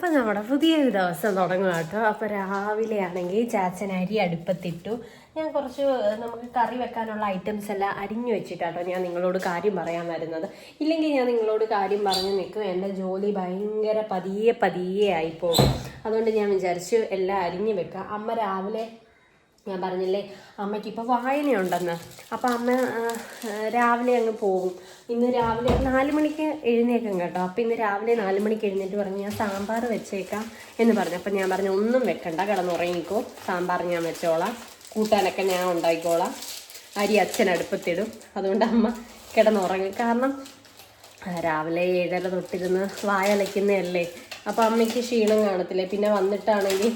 അപ്പം നമ്മുടെ പുതിയൊരു ദിവസം തുടങ്ങുക കേട്ടോ. അപ്പോൾ രാവിലെ ആണെങ്കിൽ ചാച്ചൻ അരി അടുപ്പത്തിട്ടു. ഞാൻ കുറച്ച് നമുക്ക് കറി വെക്കാനുള്ള ഐറ്റംസ് എല്ലാം അരിഞ്ഞു വെച്ചിട്ടാട്ടോ ഞാൻ നിങ്ങളോട് കാര്യം പറയാൻ വരുന്നത്. ഇല്ലെങ്കിൽ ഞാൻ നിങ്ങളോട് കാര്യം പറഞ്ഞു നിൽക്കും. എന്റെ ജോലി ഭയങ്കര പതിയെ പതിയെ ആയിപ്പോകും അതുകൊണ്ട് ഞാൻ വിചാരിച്ചു എല്ലാം അരിഞ്ഞു വെക്കാം. അമ്മ രാവിലെ ഞാൻ പറഞ്ഞില്ലേ അമ്മയ്ക്ക് ഇപ്പോൾ വായനയുണ്ടെന്ന്. അപ്പോൾ അമ്മ രാവിലെ അങ്ങ് പോകും. ഇന്ന് രാവിലെ നാല് മണിക്ക് എഴുന്നേക്കും കേട്ടോ. അപ്പോൾ ഇന്ന് രാവിലെ നാല് മണിക്ക് എഴുന്നേറ്റ് പറഞ്ഞ് ഞാൻ സാമ്പാർ വെച്ചേക്കാം എന്ന് പറഞ്ഞു. അപ്പം ഞാൻ പറഞ്ഞു ഒന്നും വെക്കണ്ട കിടന്നുറങ്ങിക്കോ. സാമ്പാർ ഞാൻ വെച്ചോളാം. കൂട്ടാനൊക്കെ ഞാൻ ഉണ്ടാക്കിക്കോളാം. അരി അച്ഛൻ അടുപ്പത്തിടും. അതുകൊണ്ട് അമ്മ കിടന്നുറങ്ങും. കാരണം രാവിലെ ഏഴര തൊട്ടിരുന്ന് വായ അലയ്ക്കുന്നതല്ലേ അപ്പോൾ അമ്മയ്ക്ക് ക്ഷീണം കാണത്തില്ലേ. പിന്നെ വന്നിട്ടാണെങ്കിൽ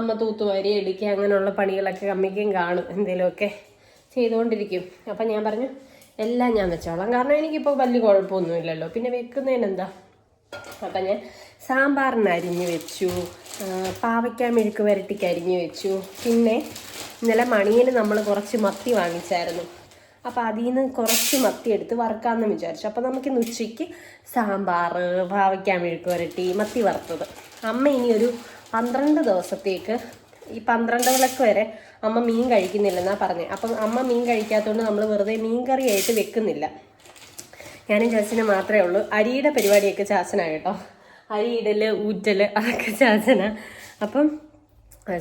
അമ്മ തൂത്തുവാരി എടുക്കുക അങ്ങനെയുള്ള പണികളൊക്കെ അമ്മയ്ക്കും കാണും. എന്തെങ്കിലുമൊക്കെ ചെയ്തുകൊണ്ടിരിക്കും. അപ്പം ഞാൻ പറഞ്ഞു എല്ലാം ഞാൻ വെച്ചോളാം. കാരണം എനിക്കിപ്പോൾ വലിയ കുഴപ്പമൊന്നുമില്ലല്ലോ. പിന്നെ വെക്കുന്നതിന് എന്താ അപ്പം ഞാൻ സാമ്പാറിന് അരിഞ്ഞ് വെച്ചു. പാവയ്ക്ക മെഴുക്ക് വരട്ടിക്ക് അരിഞ്ഞ് വെച്ചു. പിന്നെ ഇന്നലെ മണിയിൽ നമ്മൾ കുറച്ച് മത്തി വാങ്ങിച്ചായിരുന്നു. അപ്പോൾ അതിൽ നിന്ന് കുറച്ച് മത്തി എടുത്ത് വറുക്കാമെന്ന് വിചാരിച്ചു. അപ്പോൾ നമുക്കിന്ന് ഉച്ചയ്ക്ക് സാമ്പാർ പാവയ്ക്ക മെഴുക്ക് വരട്ടി മത്തി വറുത്തത്. അമ്മ ഇനിയൊരു പന്ത്രണ്ട് ദിവസത്തേക്ക് ഈ പന്ത്രണ്ട് വിളക്ക് വരെ അമ്മ മീൻ കഴിക്കുന്നില്ലെന്നാണ് പറഞ്ഞത് അപ്പം അമ്മ മീൻ കഴിക്കാത്തതുകൊണ്ട് നമ്മൾ വെറുതെ മീൻ കറിയായിട്ട് വെക്കുന്നില്ല. ഞാനും ചാച്ചന് മാത്രമേ ഉള്ളൂ. അരിയുടെ പരിപാടിയൊക്കെ ചാച്ചനാണ് കേട്ടോ. അരി ഇടൽ ഊറ്റൽ അതൊക്കെ ചാച്ചനാണ് അപ്പം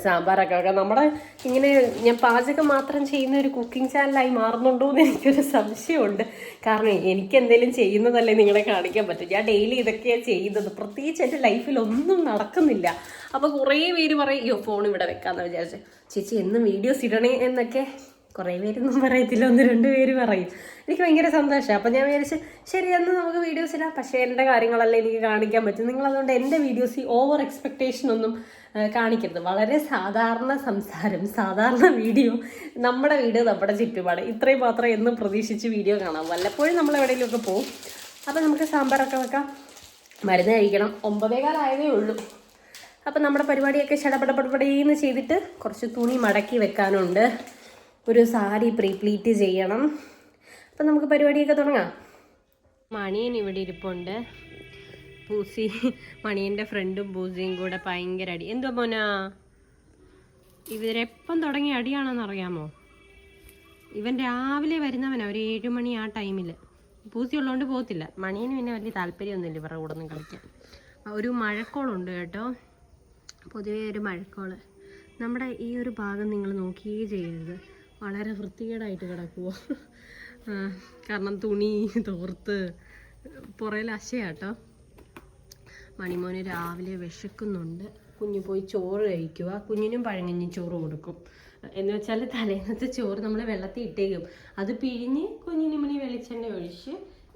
സാമ്പാറൊക്കെ വെക്കാം. നമ്മുടെ ഇങ്ങനെ ഞാൻ പാചകം മാത്രം ചെയ്യുന്ന ഒരു കുക്കിംഗ് ചാനലായി മാറുന്നുണ്ടോ എന്ന് എനിക്കൊരു സംശയമുണ്ട്. കാരണം എനിക്ക് എന്തെങ്കിലും ചെയ്യുന്നതല്ലേ നിങ്ങളെ കാണിക്കാൻ പറ്റും. ഞാൻ ഡെയിലി ഇതൊക്കെയാണ് ചെയ്യുന്നത്. പ്രത്യേകിച്ച് എന്റെ ലൈഫിൽ ഒന്നും നടക്കുന്നില്ല. അപ്പോൾ കുറേ പേര് പറയും അയ്യോ ഫോൺ ഇവിടെ വെക്കാമെന്ന് വിചാരിച്ചു. ചേച്ചി എന്നും വീഡിയോസ് ഇടണേ എന്നൊക്കെ കുറേ പേരൊന്നും പറയത്തില്ല. ഒന്ന് രണ്ട് പേര് പറയും. എനിക്ക് ഭയങ്കര സന്തോഷം. അപ്പം ഞാൻ വിചാരിച്ച് ശരി അന്ന് നമുക്ക് വീഡിയോസ് ഇടാം. പക്ഷേ എന്റെ കാര്യങ്ങളെല്ലാം എനിക്ക് കാണിക്കാൻ പറ്റും. നിങ്ങൾ അതുകൊണ്ട് എന്റെ വീഡിയോസ് ഓവർ എക്സ്പെക്റ്റേഷൻ ഒന്നും കാണിക്കരുത്. വളരെ സാധാരണ സംസാരം സാധാരണ വീഡിയോ നമ്മുടെ വീഡിയോ നമ്മുടെ ചുറ്റുപാട്. ഇത്രയും മാത്രം എന്നും പ്രതീക്ഷിച്ച് വീഡിയോ കാണാം. വല്ലപ്പോഴും നമ്മൾ എവിടെയെങ്കിലുമൊക്കെ പോകും അപ്പം നമുക്ക് സാമ്പാറൊക്കെ വെക്കാം. മരുന്ന് കഴിക്കണം. ഒമ്പതേകാലായതേ ഉള്ളൂ. അപ്പം നമ്മുടെ പരിപാടിയൊക്കെ ചടപടപടപടീന്ന് ചെയ്തിട്ട് കുറച്ച് തുണി മടക്കി വെക്കാനുണ്ട്. ഒരു സാരി പ്രീപ്ലീറ്റ് ചെയ്യണം. അപ്പം നമുക്ക് പരിപാടിയൊക്കെ തുടങ്ങാം. മണിയൻ ഇവിടെ ഇരിപ്പുണ്ട്. പൂസി മണിയന്റെ ഫ്രണ്ടും പൂസിയും കൂടെ ഭയങ്കര അടി. എന്തോ മോനാ? ഇവരെപ്പം തുടങ്ങിയ അടിയാണെന്ന് അറിയാമോ? ഇവൻ രാവിലെ വരുന്നവനാ ഒരു ഏഴ് മണി ആ ടൈമിൽ പൂസി ഉള്ളതുകൊണ്ട് പോകത്തില്ല. മണിയന് പിന്നെ വലിയ താല്പര്യമൊന്നുമില്ല ഇവരുടെ കൂടെ ഒന്നും കളിക്കാൻ. ഒരു മഴക്കോളുണ്ട് കേട്ടോ. പൊതുവേ ഒരു മഴക്കോൾ. നമ്മുടെ ഈ ഒരു ഭാഗം നിങ്ങൾ നോക്കിയേ ചെയ്യരുത്. വളരെ വൃത്തികേടായിട്ട് കിടക്കുമോ കാരണം തുണി തോർത്ത് പുറയിൽ അശയാട്ടോ. മണിമോന് രാവിലെ വിശക്കുന്നുണ്ട്. കുഞ്ഞു പോയി ചോറ് കഴിക്കുക. കുഞ്ഞിനും പഴങ്ങഞ്ഞും ചോറ് കൊടുക്കും. എന്ന് വെച്ചാൽ തലേന്നത്തെ ചോറ് നമ്മൾ വെള്ളത്തിൽ ഇട്ടേക്കും. അത് പിഴിഞ്ഞ് കുഞ്ഞിനും മണി വെളിച്ചെണ്ണ ഒഴിച്ച്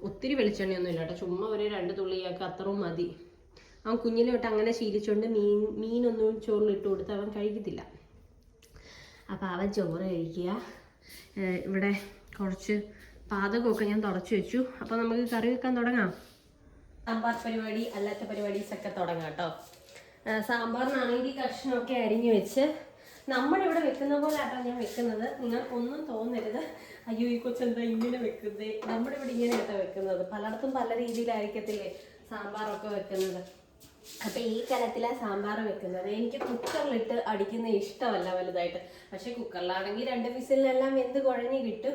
ഒത്തിരി വെളിച്ചെണ്ണയൊന്നും ഇല്ല കേട്ടോ ചുമ്മാ ഒരു രണ്ട് തുള്ളിയൊക്കെ അത്രയും മതി. അവൻ കുഞ്ഞിലെ തൊട്ട് അങ്ങനെ ശീലിച്ചുകൊണ്ട് മീൻ മീനൊന്നും ചോറിലിട്ട് കൊടുത്ത് അവൻ കഴിക്കത്തില്ല. അപ്പോൾ അവൻ ചോറ് കഴിക്കുക. ഇവിടെ കുറച്ച് പാതകമൊക്കെ ഞാൻ തുടച്ചു വെച്ചു. അപ്പോൾ നമുക്ക് കറി വെക്കാൻ തുടങ്ങാം. സാമ്പാർ പരിപാടി അല്ലാത്ത പരിപാടീസൊക്കെ തുടങ്ങാം കേട്ടോ. സാമ്പാറിനാണെങ്കിൽ കഷ്ണമൊക്കെ അരിഞ്ഞു വെച്ച് നമ്മളിവിടെ വെക്കുന്ന പോലെ ആട്ടോ ഞാൻ വെക്കുന്നത്. നിങ്ങൾ ഒന്നും തോന്നരുത്. അയ്യോ ഈ കൊച്ചെന്താ ഇങ്ങനെ വെക്കുന്നത് നമ്മുടെ ഇവിടെ ഇങ്ങനെ വെക്കുന്നത്. പലയിടത്തും പല രീതിയിലായിരിക്കത്തില്ലേ സാമ്പാറൊക്കെ വെക്കുന്നത്. അപ്പൊ ഈ കലത്തിലാ സാമ്പാർ വെക്കുന്നത്. എനിക്ക് കുക്കറിലിട്ട് അടിക്കുന്ന ഇഷ്ടമല്ല വലുതായിട്ട്. പക്ഷെ കുക്കറിലാണെങ്കിൽ രണ്ട് പീസിലെല്ലാം എന്ത് കുഴഞ്ഞ് കിട്ടും.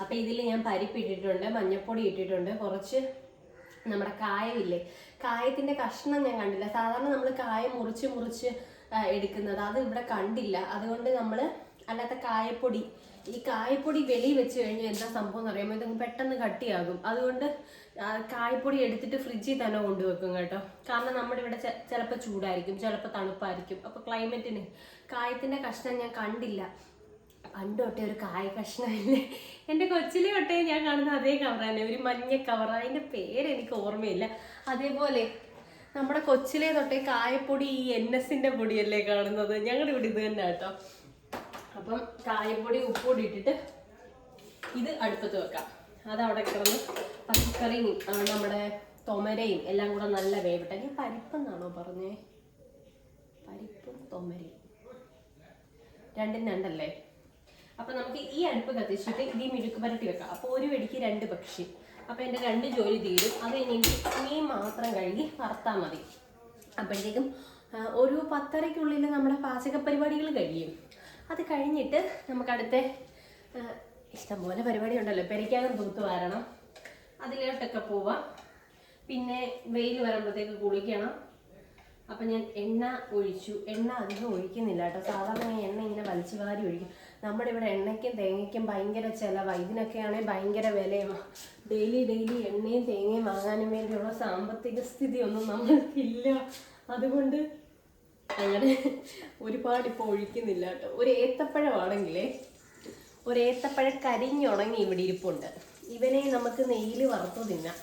അപ്പൊ ഇതിൽ ഞാൻ പരിപ്പ് ഇട്ടിട്ടുണ്ട് മഞ്ഞപ്പൊടി ഇട്ടിട്ടുണ്ട് കുറച്ച് നമ്മുടെ കായമില്ലേ കായത്തിന്റെ കഷ്ണം ഞാൻ കണ്ടില്ല. സാധാരണ നമ്മൾ കായ മുറിച്ച് മുറിച്ച് എടുക്കുന്നത്. അത് ഇവിടെ കണ്ടില്ല. അതുകൊണ്ട് നമ്മൾ അല്ലാത്ത കായപ്പൊടി. ഈ കായപ്പൊടി വെളി വെച്ച് കഴിഞ്ഞാൽ എന്താ സംഭവം എന്ന് അറിയാമോ? ഇതങ്ങ് പെട്ടെന്ന് കട്ടിയാകും. അതുകൊണ്ട് കായപ്പൊടി എടുത്തിട്ട് ഫ്രിഡ്ജിൽ തന്നെ കൊണ്ടുവെക്കും കേട്ടോ. കാരണം നമ്മുടെ ഇവിടെ ചിലപ്പോൾ ചൂടായിരിക്കും ചിലപ്പോൾ തണുപ്പായിരിക്കും. അപ്പോൾ ക്ലൈമറ്റിന് കായത്തിന്റെ കഷ്ണം ഞാൻ കണ്ടില്ല. പണ്ട് തൊട്ടേ ഒരു കായ കഷ്ണമില്ലേ? എന്റെ കൊച്ചിലെ തൊട്ടേ ഞാൻ കാണുന്ന അതേ തന്നെ ഒരു മഞ്ഞ കവർ അതിന്റെ പേര് എനിക്ക് ഓർമ്മയില്ല. അതേപോലെ നമ്മുടെ കൊച്ചിലെ തൊട്ടേ കായപ്പൊടി ഈ എൻ എസിന്റെ പൊടിയല്ലേ കാണുന്നത്? ഞങ്ങളുടെ ഇവിടെ ഇത് തന്നെ കേട്ടോ. അപ്പം കായപ്പൊടി ഉപ്പൊടി ഇട്ടിട്ട് ഇത് അടുപ്പത്ത് വെക്കാം. അതവിടെ കിടന്ന് പച്ചക്കറിയും നമ്മുടെ തൊമരയും എല്ലാം കൂടെ നല്ല വേവിട്ടെ. ഞാൻ പരിപ്പെന്നാണോ പറഞ്ഞേ? പരിപ്പും തൊമരയും. രണ്ടും രണ്ടല്ലേ? അപ്പൊ നമുക്ക് ഈ അടുപ്പ് കത്തിച്ചിട്ട് ഈ മിഴുക്ക് പരട്ടി വെക്കാം. അപ്പോൾ ഒരു വെടിക്ക് രണ്ട് പക്ഷി. അപ്പൊ എന്റെ രണ്ട് ജോലി തീരും. അത് എനിക്ക് മീൻ മാത്രം കഴുകി വറുത്താൽ മതി. അപ്പോഴത്തേക്കും ഒരു പത്തരയ്ക്കുള്ളിൽ നമ്മുടെ പാചക പരിപാടികൾ കഴിയും. അത് കഴിഞ്ഞിട്ട് നമുക്ക് അടുത്ത ഇഷ്ടംപോലെ പരിപാടി ഉണ്ടല്ലോ പെരയ്ക്കകം തൂത്ത് വാരണം. അതിലോട്ടൊക്കെ പോവാം. പിന്നെ വെയിൽ വരുമ്പോഴത്തേക്ക് കുളിക്കണം. അപ്പം ഞാൻ എണ്ണ ഒഴിച്ചു. എണ്ണ അധികം ഒഴിക്കുന്നില്ല കേട്ടോ. സാധാരണ ഞാൻ എണ്ണ ഇങ്ങനെ വലിച്ചു വാരി ഒഴിക്കും. നമ്മുടെ ഇവിടെ എണ്ണയ്ക്കും തേങ്ങയ്ക്കും ഭയങ്കര ചിലവാണ് ഇതിനൊക്കെയാണെങ്കിൽ ഭയങ്കര വിലയുമാണ് ഡെയിലി ഡെയിലി എണ്ണയും തേങ്ങയും വാങ്ങാനും വേണ്ടിയുള്ള സാമ്പത്തിക സ്ഥിതി ഒന്നും നമ്മൾക്കില്ല. അതുകൊണ്ട് അങ്ങനെ ഒരുപാട് ഇപ്പോൾ ഒഴിക്കുന്നില്ല കേട്ടോ. ഒരു ഏത്തപ്പഴമാണെങ്കിലേ ഒരു ഏത്തപ്പഴം കരിഞ്ഞുണങ്ങി ഇവിടെ ഇരിപ്പുണ്ട്. ഇവനെ നമുക്ക് നെയ്യിൽ വറുത്ത് തിന്നാം.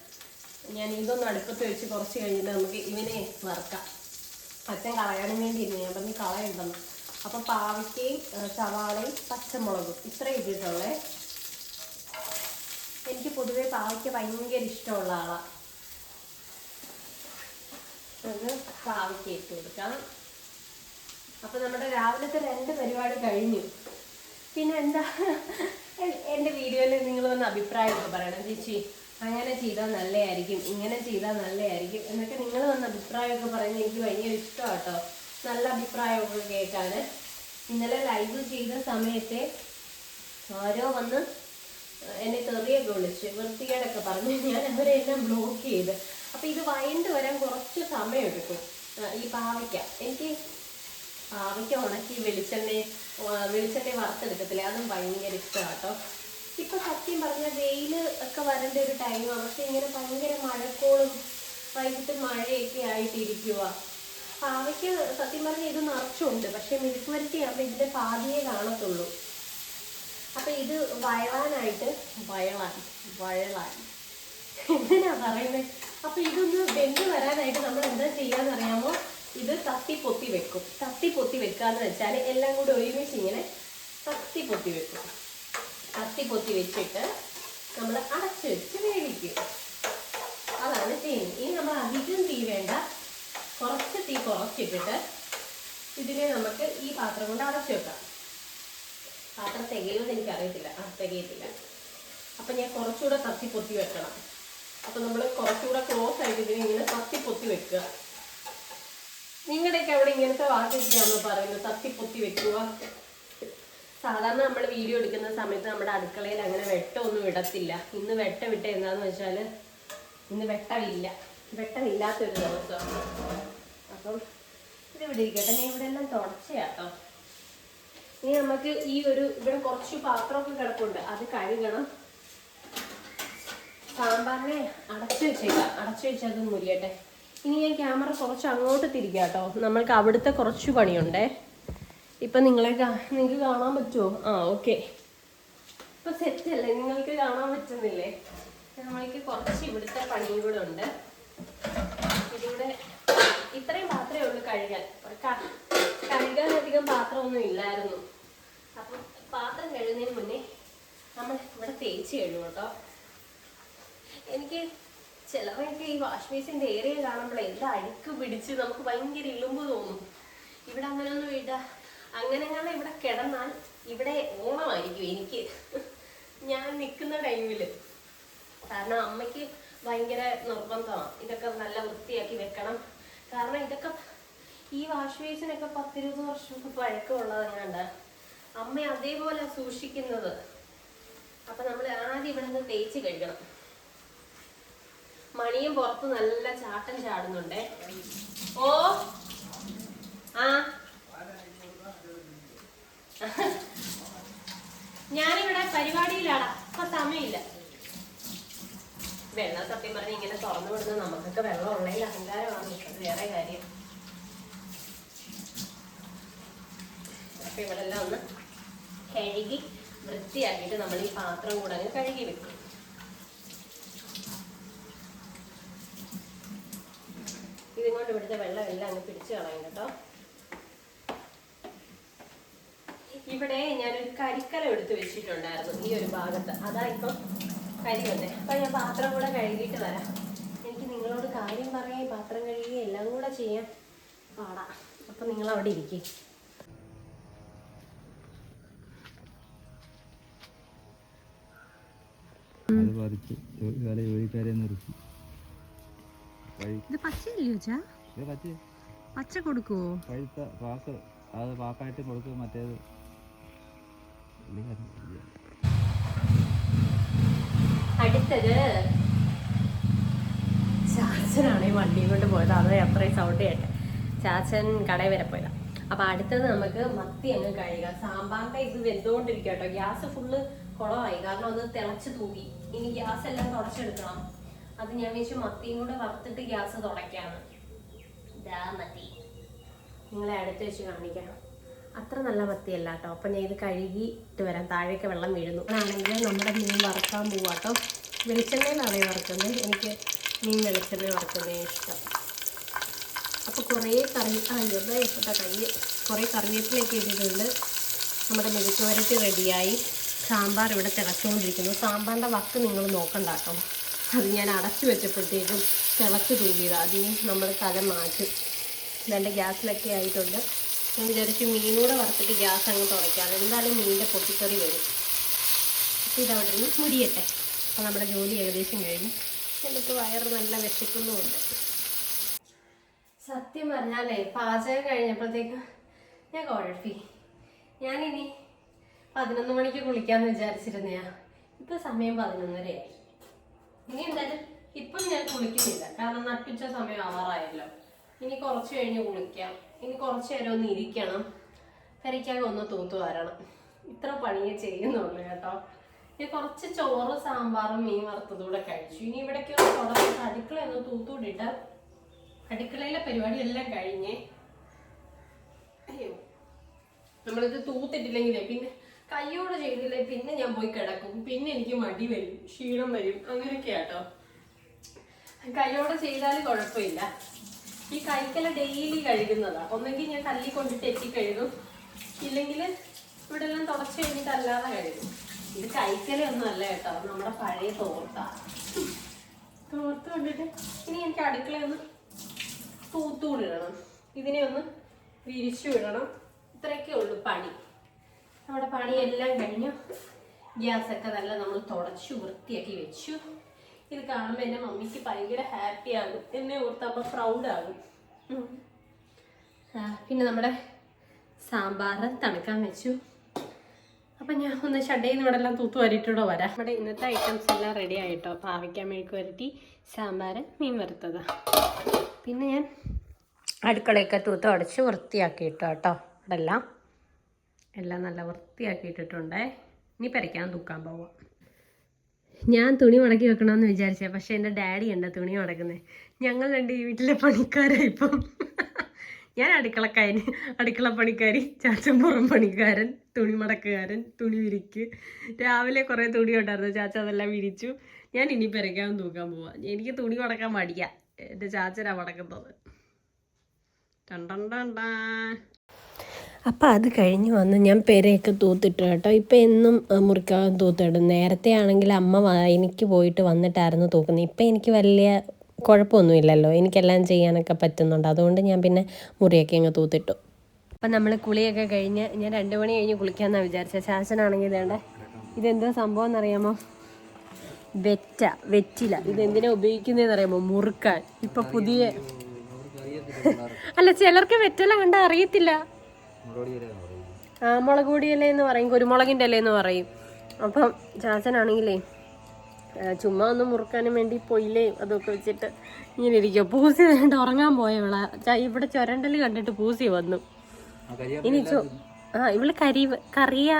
ഞാൻ ഇതൊന്ന് അടുപ്പത്ത് വെച്ച് കുറച്ച് കഴിഞ്ഞിട്ട് നമുക്ക് ഇവനെ വറുക്കാം. അച്ഛൻ കളയാനും വേണ്ടി ഇരുന്നു. ഞാൻ പറഞ്ഞു കളയണ്ടെന്ന്. അപ്പം പാവയ്ക്കയും സവാളയും പച്ചമുളകും ഇത്ര ഇട്ടിട്ടുള്ളേ. എനിക്ക് പൊതുവേ പാവയ്ക്ക ഭയങ്കര ഇഷ്ടമുള്ള ആളാണ് ഒന്ന് പാവയ്ക്ക ഇട്ട് കൊടുക്കാം. അപ്പോൾ നമ്മുടെ രാവിലത്തെ രണ്ട് പരിപാടി കഴിഞ്ഞു. പിന്നെ എന്താ? എന്റെ വീഡിയോയിൽ നിങ്ങൾ വന്ന അഭിപ്രായമൊക്കെ പറയണം. ചേച്ചി അങ്ങനെ ചെയ്താൽ നല്ലതായിരിക്കും ഇങ്ങനെ ചെയ്താൽ നല്ലതായിരിക്കും എന്നൊക്കെ നിങ്ങൾ വന്ന അഭിപ്രായമൊക്കെ പറയുന്നത് എനിക്ക് ഭയങ്കര ഇഷ്ടമാണ് കേട്ടോ നല്ല അഭിപ്രായമൊക്കെ കേൾക്കാൻ ഇന്നലെ ലൈവ് ചെയ്ത സമയത്തെ ഓരോ വന്ന് എന്നെ തെറിയൊക്കെ വിളിച്ച് വൃത്തികേടൊക്കെ പറഞ്ഞു. ഞാൻ അവരെ എല്ലാം ബ്ലോക്ക് ചെയ്ത്. അപ്പോൾ ഇത് വൈകിട്ട് വരാൻ കുറച്ച് സമയമെടുക്കും. ഈ പാവയ്ക്ക. എനിക്ക് പാവയ്ക്ക ഉണക്കി വെളിച്ചെണ്ണ വെളിച്ചെണ്ണ വറുത്തെടുക്കത്തില്ലേ? അതും ഭയങ്കര ഇഷ്ടമാണ് കേട്ടോ ഇപ്പൊ സത്യം പറഞ്ഞ വെയിൽ ഒക്കെ വരേണ്ട ഒരു ടൈമാണ് പക്ഷെ ഇങ്ങനെ ഭയങ്കര മഴക്കോളും വൈകിട്ട് മഴയൊക്കെ ആയിട്ടിരിക്കുക പാവയ്ക്ക് സത്യം പറഞ്ഞ ഇത് നിറച്ചുണ്ട്. പക്ഷെ മിഴുക്ക് വരട്ടിയാകുമ്പോൾ ഇതിന്റെ പാതിയെ കാണത്തുള്ളൂ. അപ്പൊ ഇത് വയളാനായിട്ട് വയളാൻ വയളാൻ. എന്തിനാ പറയുന്നത് അപ്പൊ ഇതൊന്ന് വെന്ത് വരാനായിട്ട് നമ്മൾ എന്താ ചെയ്യാന്ന് അറിയാമോ ഇത് തത്തി പൊത്തി വെക്കും. തത്തി പൊത്തി വെക്കുക എന്ന് വെച്ചാൽ എല്ലാം കൂടി ഒരുമിച്ച് ഇങ്ങനെ തത്തി പൊത്തി വെക്കും. തത്തി പൊത്തി വെച്ചിട്ട് നമ്മൾ അടച്ചു വെച്ച് വേവിക്കും. അതാണ് ചെയ്യുന്നത് ഇനി നമ്മൾ അധികം തീ വേണ്ട. കുറച്ച് തീ കുറച്ചിട്ടിട്ട് ഇതിനെ നമുക്ക് ഈ പാത്രം കൊണ്ട് അടച്ചു വെക്കാം. പാത്രം തികയുമെന്ന് എനിക്കറിയത്തില്ല. ആ തികയത്തില്ല. അപ്പം ഞാൻ കുറച്ചുകൂടെ തത്തി പൊത്തി വെക്കണം. അപ്പം നമ്മൾ കുറച്ചുകൂടെ ക്ലോസ് ആയിട്ട് ഇതിനെ ഇങ്ങനെ തത്തി പൊത്തി വെക്കുക. നിങ്ങളുടെയൊക്കെ അവിടെ ഇങ്ങനത്തെ വാക്കൊക്കെയാണോ പറയുന്നത്? തത്തി പൊത്തി വെക്കുക. സാധാരണ നമ്മൾ വീഡിയോ എടുക്കുന്ന സമയത്ത് നമ്മുടെ അടുക്കളയിൽ അങ്ങനെ വെട്ടമൊന്നും ഇടത്തില്ല ഇന്ന് വെട്ടം വിട്ട എന്താന്ന് വെച്ചാൽ ഇന്ന് വെട്ടമില്ല വെട്ടമില്ലാത്തൊരു ദിവസമാണ്. അപ്പം ഇത് ഇവിടെ ഇരിക്കട്ടെ. ഞാൻ ഇവിടെ എല്ലാം തുടച്ചയാട്ടോ ഇനി നമുക്ക് ഈ ഒരു ഇവിടെ കുറച്ച് പാത്രമൊക്കെ കിടപ്പുണ്ട്. അത് കഴുകണം. സാമ്പാറിനെ അടച്ചു വെച്ചേക്കാം. അടച്ചു വെച്ചത് മുരിയട്ടെ. ഇനി ഞാൻ ക്യാമറ കുറച്ച് അങ്ങോട്ട് തിരിക്കാം കേട്ടോ. നമ്മൾക്ക് അവിടുത്തെ കുറച്ച് പണിയുണ്ടേ. ഇപ്പം നിങ്ങളെ നിങ്ങൾക്ക് കാണാൻ പറ്റുമോ ആ ഓക്കെ. ഇപ്പം സെറ്റ് അല്ലേ? നിങ്ങൾക്ക് കാണാൻ പറ്റുന്നില്ലേ? നമ്മൾക്ക് കുറച്ച് ഇവിടുത്തെ പണിയും കൂടെ ഉണ്ട്. ഇതിവിടെ ഇത്രയും പാത്രമേ ഉള്ളൂ കഴുകാൻ. കഴുകാനധികം പാത്രമൊന്നും ഇല്ലായിരുന്നു. അപ്പം പാത്രം കഴുകുന്നതിന് മുന്നേ നമ്മൾ ഇവിടെ തേച്ച് കഴുകും കേട്ടോ. എനിക്ക് ചിലവൊക്കെ ഈ വാഷ് ബേസിന്റെ ഏരിയ കാണുമ്പോൾ എന്താ അഴുക്ക് പിടിച്ച് നമുക്ക് ഭയങ്കര ഇളുമ്പ് തോന്നും. ഇവിടെ അങ്ങനെയൊന്നും ഇല്ല അങ്ങനെ അങ്ങനെ ഇവിടെ കിടന്നാൽ ഇവിടെ ഓണമായിരിക്കും എനിക്ക്. ഞാൻ നിൽക്കുന്ന ടൈമിൽ കാരണം അമ്മയ്ക്ക് ഭയങ്കര നിർബന്ധമാണ് ഇതൊക്കെ നല്ല വൃത്തിയാക്കി വെക്കണം. കാരണം ഇതൊക്കെ ഈ വാഷ് ബേസിനൊക്കെ പത്തിരുപത് വർഷമൊക്കെ പഴക്കമുള്ളതെങ്ങാണ്ട് അമ്മ അതേപോലെ സൂക്ഷിക്കുന്നത്. അപ്പൊ നമ്മൾ ആദ്യം ഇവിടെ നിന്ന് തേച്ച് കഴുകണം. മണിയും പുറത്ത് നല്ല ചാട്ടം ചാടുന്നുണ്ടേ. ഓ ആ. ഞാനിവിടെ പരിപാടിയിലാണ് അപ്പൊ സമയമില്ല. വെള്ളം സത്യം പറഞ്ഞ് ഇങ്ങനെ തുറന്നു വിടുന്നത് നമുക്കൊക്കെ വെള്ളം ഉള്ളതിൽ അഹങ്കാരമാണ്. അത് വേറെ കാര്യം. അപ്പൊ ഇവിടെ എല്ലാം ഒന്ന് കഴുകി വൃത്തിയാക്കിയിട്ട് നമ്മൾ ഈ പാത്രം കൂടെ അങ്ങ് കഴുകി വെക്കും. കൊണ്ട് ഇവിടുത്തെ വെള്ളം എല്ലാം അങ്ങ് പിടിച്ചു കളയും കേട്ടോ. ഇവിടെ ഞാനൊരു കരിക്കലം എടുത്ത് വെച്ചിട്ടുണ്ടായിരുന്നു ഈ ഒരു ഭാഗത്ത്. അതാ ഇപ്പം കരി വന്നേ. അപ്പൊ ഞാൻ പാത്രം കൂടെ കഴുകിയിട്ട് വരാം. എനിക്ക് നിങ്ങളോട് കാര്യം പറയാൻ പാത്രം കഴുകി എല്ലാം കൂടെ ചെയ്യാം. പാടാ. അപ്പൊ നിങ്ങൾ അവിടെ ഇരിക്കേ. അത് ജോലിക്കാരെ നിർത്തി. ഇത് പച്ചയല്ലോ ചാ ഇത് പറ്റി പച്ച കൊടുക്കുവോ? പഴുത്ത ക്ലാസ് അത് പാപ്പായിട്ട് കൊടുക്കും മറ്റേത്? അടുത്തത് ചാച്ചനാണ് ഈ വണ്ടിയും കൊണ്ട് പോയത്. അത് അത്രയും സൗണ്ട് കേട്ടെ. ചാച്ചൻ കടയിൽ വരെ പോയതാ. അപ്പൊ അടുത്തത് നമുക്ക് മത്തി അങ്ങ് കഴിയുക സാമ്പാറിന്റെ ഇത് വെന്തുകൊണ്ടിരിക്കുക കേട്ടോ. ഗ്യാസ് ഫുള്ള് കുളമായി. കാരണം അത് തിളച്ച് തൂകി ഇനി ഗ്യാസ് എല്ലാം തുടച്ചെടുക്കണം. അത് ഞാൻ വെച്ച് മത്തിയും കൂടെ വറുത്തിട്ട് ഗ്യാസ് തുടയ്ക്കാണ് ഇതാ മത്തി നിങ്ങളെ അടുത്ത് വെച്ച് കാണിക്കാം അത്ര നല്ല മത്തിയല്ല കേട്ടോ. അപ്പം ഞാൻ ഇത് കഴുകിയിട്ട് വരാം. താഴേക്ക് വെള്ളം വീഴുന്നു. ആണെങ്കിൽ നമ്മുടെ മീൻ വറുക്കാൻ പോവാം കേട്ടോ. വെളിച്ചെണ്ണയിലാണ് വറുക്കുന്നത്? എനിക്ക് മീൻ വെളിച്ചെണ്ണ വറുക്കുന്നേ ഇഷ്ടം. അപ്പോൾ കുറേ കറി ഇവിടെ ഇപ്പോഴത്തെ കൈ. കുറേ കറിവേപ്പിലൊക്കെ ഇട്ടിട്ടുണ്ട്. നമ്മുടെ മെഴുക്കുവരട്ടി റെഡിയായി. സാമ്പാർ ഇവിടെ തിളച്ചുകൊണ്ടിരിക്കുന്നു. സാമ്പാറിന്റെ വക്ക് നിങ്ങൾ നോക്കണ്ട കേട്ടോ. അത് ഞാൻ അടച്ചു വെച്ചപ്പോഴത്തേക്കും തിളച്ച് തൂകിയത് അതിന് നമ്മൾ തല മാറ്റും. നല്ല ഗ്യാസിലൊക്കെ ആയിട്ടുണ്ട്. ഞാൻ വിചാരിച്ചു മീനൂടെ വറുത്തിട്ട് ഗ്യാസ് അങ്ങ് തുടയ്ക്കാം. എന്തായാലും മീനിന്റെ പൊട്ടിക്കറി വരും. അപ്പോൾ ഇതവിടെ നിന്ന് മുരിയട്ടെ. അപ്പോൾ നമ്മുടെ ജോലി ഏകദേശം കഴിഞ്ഞു. എന്നിട്ട് വയറ് നല്ല വിശക്കുന്നുമുണ്ട്. സത്യം പറഞ്ഞാലേ പാചകം കഴിഞ്ഞപ്പോഴത്തേക്കും ഞാൻ കുഴപ്പി. ഞാനിനി പതിനൊന്ന് മണിക്ക് കുളിക്കാമെന്ന് വിചാരിച്ചിരുന്നയാ. ഇപ്പം സമയം പതിനൊന്നരയായി. ഇനി എന്തായാലും ഇപ്പം ഞാൻ കുളിക്കുന്നില്ല. കാരണം നട്ടുച്ച സമയം ആറായല്ലോ ഇനി കുറച്ച് കഴിഞ്ഞ് കുളിക്കാം. ഇനി കുറച്ച് നേരം ഒന്ന് ഇരിക്കണം. കരിക്കാൻ ഒന്ന് തൂത്തു വരണം. ഇത്ര പണിയെ ചെയ്യുന്നുള്ളൂ കേട്ടോ. ഇനി കുറച്ച് ചോറ് സാമ്പാറും മീൻ വറുത്തതൂടെ കഴിച്ചു. ഇനി ഇവിടേക്ക് തുടങ്ങിയിട്ട് അടുക്കള ഒന്ന് തൂത്തൂടിട്ട് അടുക്കളയിലെ പരിപാടി എല്ലാം കഴിഞ്ഞ് അയ്യോ നമ്മളിത് തൂത്തിട്ടില്ലെങ്കിലേ പിന്നെ കയ്യോടെ ചെയ്തില്ലേ പിന്നെ ഞാൻ പോയി കിടക്കും. പിന്നെ എനിക്ക് മടി വരും. ക്ഷീണം വരും. അങ്ങനെയൊക്കെ കയ്യോടെ ചെയ്താൽ കുഴപ്പമില്ല. ഈ കൈക്കല ഡെയിലി കഴുകുന്നതാ. ഒന്നെങ്കിൽ ഞാൻ കല്ലി കൊണ്ടിട്ട് എത്തി കഴുകും. ഇല്ലെങ്കിൽ ഇവിടെ എല്ലാം തുടച്ച് കഴിഞ്ഞിട്ട് അല്ലാതെ കഴുകും. ഇത് കൈക്കലൊന്നും അല്ല കേട്ടോ. നമ്മുടെ പഴയ തോർത്താ തോർത്ത് കൊണ്ടിട്ട് ഇനി എനിക്ക് അടുക്കളയൊന്ന് തൂത്തൂടിടണം ഇതിനെ ഒന്ന് വിരിച്ചു വിടണം ഇത്രയൊക്കെ ഉള്ളൂ പണി. നമ്മുടെ പണിയെല്ലാം കഴിഞ്ഞു. ഗ്യാസൊക്കെ നല്ല നമ്മൾ തുടച്ചു വൃത്തിയാക്കി വെച്ചു. ഇത് കാണുമ്പോൾ എന്റെ മമ്മിക്ക് ഭയങ്കര ഹാപ്പി ആകും. എന്നെ ഓർത്തപ്പോൾ പ്രൗഡ് ആകും. പിന്നെ നമ്മുടെ സാമ്പാർ തണുക്കാൻ വെച്ചു. അപ്പം ഞാൻ ഒന്ന് ഷഡയിൽ നിന്ന് ഇവിടെ എല്ലാം തൂത്ത് വരട്ടിട്ടോ വരാം. നമ്മുടെ ഇന്നത്തെ ഐറ്റംസ് എല്ലാം റെഡി ആയിട്ടോ? പാവയ്ക്കാൻ മെഴുക്ക് വരട്ടി സാമ്പാർ മീൻ വറുത്തത്. പിന്നെ ഞാൻ അടുക്കളയൊക്കെ തൂത്ത് അടച്ച് വൃത്തിയാക്കിയിട്ടോ കേട്ടോ? അതെല്ലാം എല്ലാം നല്ല വൃത്തിയാക്കിയിട്ടിട്ടുണ്ടേ. ഇനി പെരയ്ക്കാൻ തൂക്കാൻ പോവാം. ഞാൻ തുണി മടക്കി വെക്കണമെന്ന് വിചാരിച്ച പക്ഷെ എന്റെ ഡാഡി ഉണ്ട് തുണി മടക്കുന്നത് ഞങ്ങൾ രണ്ട് ഈ വീട്ടിലെ പണിക്കാരായിപ്പം ഞാൻ അടുക്കളക്കാരൻ അടുക്കള പണിക്കാരി ചാച്ചമ്പുറം പണിക്കാരൻ തുണി മടക്കുകാരൻ തുണി വിരിക്ക്. രാവിലെ കുറേ തുണി ഉണ്ടായിരുന്നു. ചാച്ച അതെല്ലാം വിരിച്ചു. ഞാൻ ഇനി പെരയ്ക്കാൻ തൂക്കാൻ പോവാം. എനിക്ക് തുണി മടക്കാൻ മടിയാ. എന്റെ ചാച്ചനാ മടക്കുന്നത്. ടൺ. ടൺ ടൺ അപ്പം അത് കഴിഞ്ഞ് വന്ന് ഞാൻ പെരയൊക്കെ തൂത്തിട്ടു കേട്ടോ. ഇപ്പം എന്നും മുറിക്കാൻ തൂത്തിടും. നേരത്തെ ആണെങ്കിൽ അമ്മ എനിക്ക് പോയിട്ട് വന്നിട്ടായിരുന്നു തൂക്കുന്നത്. ഇപ്പം എനിക്ക് വലിയ കുഴപ്പമൊന്നുമില്ലല്ലോ. എനിക്കെല്ലാം ചെയ്യാനൊക്കെ പറ്റുന്നുണ്ട്. അതുകൊണ്ട് ഞാൻ പിന്നെ മുറിയൊക്കെ അങ്ങ് തൂത്തിട്ടു. അപ്പം നമ്മൾ കുളിയൊക്കെ കഴിഞ്ഞ് ഞാൻ രണ്ട് മണി കഴിഞ്ഞ് കുളിക്കാമെന്നാണ് വിചാരിച്ചത് ശാസനാണെങ്കിൽ ഇതേണ്ട ഇതെന്താ സംഭവം എന്നറിയാമോ വെറ്റ വെറ്റില. ഇതെന്തിനാ ഉപയോഗിക്കുന്നതെന്ന് അറിയാമോ മുറുക്കാൻ. ഇപ്പം പുതിയ അല്ല ചിലർക്ക് വെറ്റില കണ്ടാൽ അറിയത്തില്ല. ആ മുളക് എന്ന് പറയും കുരുമുളകിന്റെ ഇല എന്ന് പറയും. അപ്പം ചാച്ചനാണെങ്കിലേ ചുമ്മാ ഒന്ന് മുറുക്കാനും വേണ്ടി പൊയിലയും അതൊക്കെ വെച്ചിട്ട് ഇങ്ങനെ ഇരിക്കുക പൂസി വേണ്ട ഉറങ്ങാൻ പോയവളാ. ഇവിടെ ചുരണ്ടൽ കണ്ടിട്ട് പൂസി വന്നു. ഇനി ചോ ആ ഇവൾ കരി കറിയാ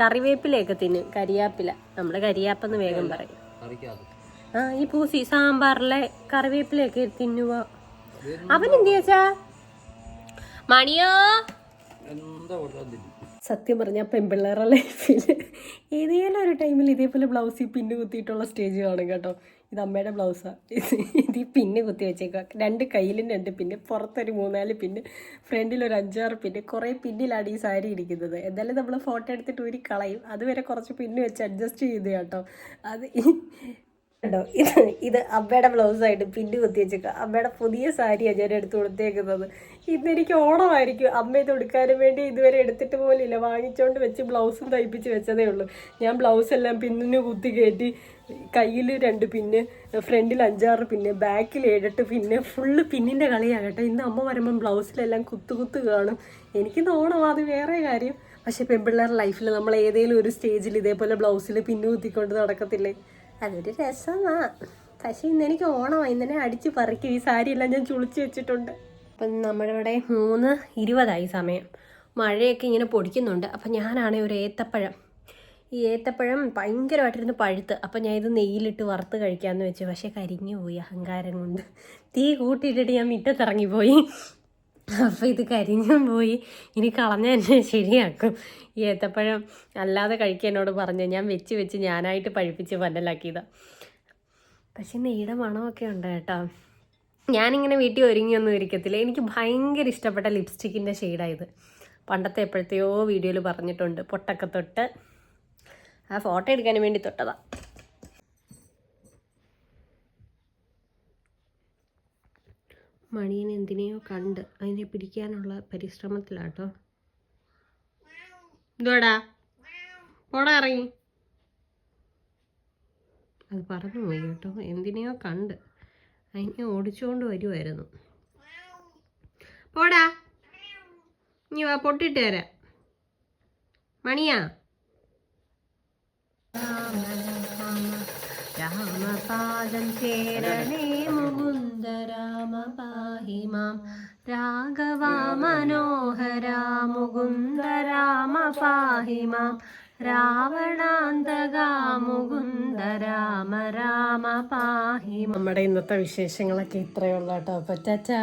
കറിവേപ്പിലയൊക്കെ തിന്നു. കരിയാപ്പില. നമ്മൾ കരിയാപ്പെന്ന് വേഗം പറയും. ആ ഈ പൂസി സാമ്പാറിലെ കറിവേപ്പിലയൊക്കെ തിന്നുക അവൻ എന്ത് ചോച്ചാ മണിയോ? സത്യം പറഞ്ഞാൽ പെൺപിള്ളേരുടെ ലൈഫിൽ ഏതെങ്കിലും ഒരു ടൈമിൽ ഇതേപോലെ ബ്ലൗസിൽ പിന്ന് കുത്തിയിട്ടുള്ള സ്റ്റേജ് കാണും കേട്ടോ. ഇത് അമ്മയുടെ ബ്ലൗസാണ് ഇത് ഈ പിന്ന് കുത്തി വെച്ചേക്കുക രണ്ട് കയ്യിലും രണ്ട് പിന്നെ പുറത്തൊരു മൂന്നാൽ പിന്നെ ഫ്രണ്ടിൽ ഒരു അഞ്ചാറ് പിന്നെ കുറേ പിന്നിലാണ് ഈ സാരി ഇരിക്കുന്നത്. എന്തായാലും നമ്മൾ ഫോട്ടോ എടുത്തിട്ട് ഊരി കളയും. അതുവരെ കുറച്ച് പിന്ന് വെച്ച് അഡ്ജസ്റ്റ് ചെയ്ത് കേട്ടോ. അത് കേട്ടോ ഇത് ഇത് അമ്മയുടെ ബ്ലൗസായിട്ട് പിന്നു കുത്തി വെച്ചേക്കുക അമ്മയുടെ പുതിയ സാരിയാണ് ഞാൻ എടുത്തു കൊടുത്തേക്കുന്നത്. ഇന്ന് എനിക്ക് ഓണമായിരിക്കും. അമ്മ ഇത് ഉടുക്കാനും വേണ്ടി ഇതുവരെ എടുത്തിട്ട് പോലില്ല. വാങ്ങിച്ചോണ്ട് വെച്ച് ബ്ലൗസും തയ്പ്പിച്ച് വെച്ചതേ ഉള്ളൂ. ഞാൻ ബ്ലൗസ് എല്ലാം പിന്നിന് കുത്തി കയറ്റി കയ്യിൽ രണ്ട് പിന്ന് ഫ്രണ്ടിൽ അഞ്ചാറ് പിന്ന് ബാക്കിൽ ഏഴെട്ട് പിന്നെ ഫുള്ള് പിന്നിന്റെ കളിയാണ് കേട്ടോ ഇന്ന് അമ്മ വരുമ്പം ബ്ലൗസിലെല്ലാം കുത്തു കുത്തു കാണും. എനിക്ക് ഓണം അത് വേറെ കാര്യം. പക്ഷെ പെൺപിള്ളേരുടെ ലൈഫിൽ നമ്മൾ ഏതെങ്കിലും ഒരു സ്റ്റേജിൽ ഇതേപോലെ ബ്ലൗസിൽ പിന്നു കുത്തിക്കൊണ്ട് നടക്കത്തില്ലേ? അതൊരു രസമാ. പക്ഷേ ഇന്ന് എനിക്ക് ഓണമായി ഇന്നെ അടിച്ച് പറിക്കും ഈ സാരിയെല്ലാം ഞാൻ ചുളിച്ച് വെച്ചിട്ടുണ്ട്. അപ്പം നമ്മുടെ ഇവിടെ മൂന്ന് ഇരുപതായി സമയം. മഴയൊക്കെ ഇങ്ങനെ പൊടിക്കുന്നുണ്ട്. അപ്പം ഞാനാണെങ്കിൽ ഒരു ഏത്തപ്പഴം. ഈ ഏത്തപ്പഴം ഭയങ്കരമായിട്ടിരുന്ന് പഴുത്ത്. അപ്പം ഞാൻ ഇത് നെയ്യിലിട്ട് വറുത്ത് കഴിക്കാമെന്ന് വെച്ചു. പക്ഷേ കരിഞ്ഞു പോയി അഹങ്കാരം കൊണ്ട്. തീ കൂട്ടിയിട്ടിട്ട് ഞാൻ മുറ്റത്തിറങ്ങിപ്പോയി. അപ്പോൾ ഇത് കരിഞ്ഞും പോയി. ഇനി കളഞ്ഞ എന്നെ ശരിയാക്കും. ഈ ഏത്തപ്പഴം അല്ലാതെ കഴിക്കാൻ എന്നോട് പറഞ്ഞു. ഞാൻ വെച്ച് വെച്ച് ഞാനായിട്ട് പഴുപ്പിച്ച് പന്നലാക്കിയതാണ് പക്ഷെ നെയ്യുടെ മണമൊക്കെ ഉണ്ട് കേട്ടോ. ഞാനിങ്ങനെ വീട്ടിൽ ഒരുങ്ങിയൊന്നും ഇരിക്കത്തില്ല. എനിക്ക് ഭയങ്കര ഇഷ്ടപ്പെട്ട ലിപ്സ്റ്റിക്കിന്റെ ഷെയ്ഡായത് പണ്ടത്തെ എപ്പോഴത്തെയോ വീഡിയോയിൽ പറഞ്ഞിട്ടുണ്ട്. പൊട്ടൊക്കെ തൊട്ട് ആ ഫോട്ടോ എടുക്കാൻ വേണ്ടി തൊട്ടതാ. മണിയൻ എന്തിനെയോ കണ്ട് അതിനെ പിടിക്കാനുള്ള പരിശ്രമത്തിലാട്ടോ. എന്തുവാടാ പോടാ ഇറങ്ങി. അത് പറഞ്ഞു പോയി കേട്ടോ. എന്തിനെയോ കണ്ട് അതിനെ ഓടിച്ചുകൊണ്ട് വരുമായിരുന്നു പോടാ. ഇനി വാ പൊട്ടിട്ട് തരാം മണിയാ. രാമപാദം ചേരണേ മുകുന്ദ രാമ പാഹി മാം രാഘവ മനോഹര മുകുന്ദ രാമ പാഹി മാം രാമ രാമ പാഹി നമ്മുടെ ഇന്നത്തെ വിശേഷങ്ങളൊക്കെ ഇത്രയുള്ള കേട്ടോ. പറ്റാ